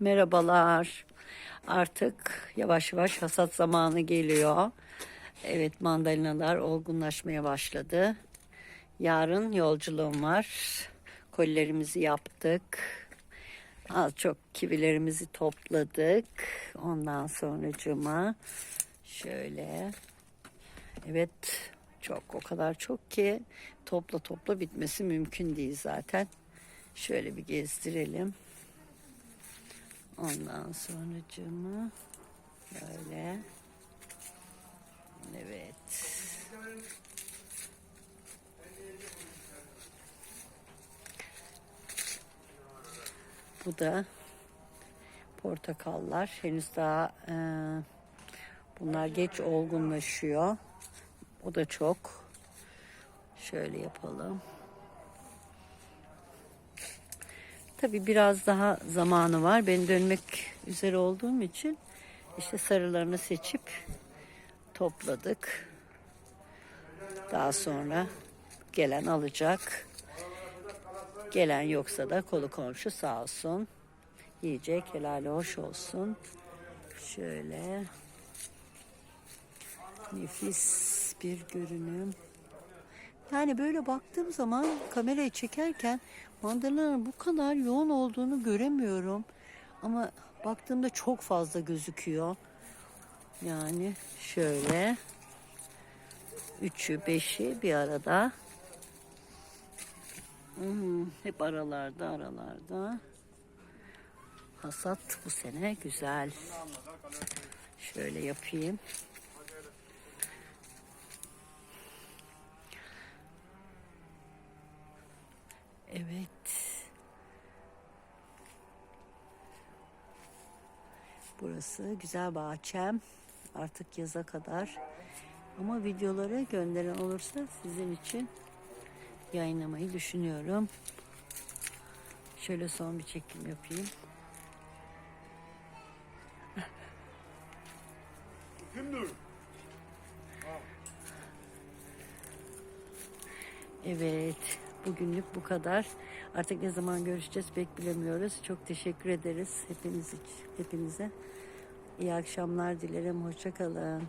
Merhabalar. Artık yavaş yavaş hasat zamanı geliyor. Evet mandalinalar olgunlaşmaya başladı. Yarın yolculuğum var. Kolilerimizi yaptık. Az çok kivilerimizi topladık. Ondan sonracığıma şöyle evet çok o kadar çok ki topla topla bitmesi mümkün değil zaten. Şöyle bir gezdirelim. Ondan sonracığımı böyle. Evet. Bu da portakallar. Henüz daha e, bunlar geç olgunlaşıyor. O da çok. Şöyle yapalım Tabii biraz daha zamanı var. Ben dönmek üzere olduğum için işte sarılarını seçip topladık. Daha sonra gelen alacak. Gelen yoksa da kolu komşu sağ olsun. Yiyecek helali hoş olsun. Şöyle nefis bir görünüm. Yani böyle baktığım zaman kamerayı çekerken mandalina'nın bu kadar yoğun olduğunu göremiyorum. Ama baktığımda çok fazla gözüküyor. Yani şöyle üçü beşi bir arada. Hmm, hep aralarda aralarda. Hasat bu sene güzel. Şöyle yapayım. Evet. Burası güzel bahçem. Artık yaza kadar. Ama videoları gönderen olursa sizin için yayınlamayı düşünüyorum. Şöyle son bir çekim yapayım. Kimdir? Evet, bugünlük bu kadar. Artık ne zaman görüşeceğiz pek bilemiyoruz. Çok teşekkür ederiz hepiniz hepinize. İyi akşamlar dilerim. Hoşça kalın.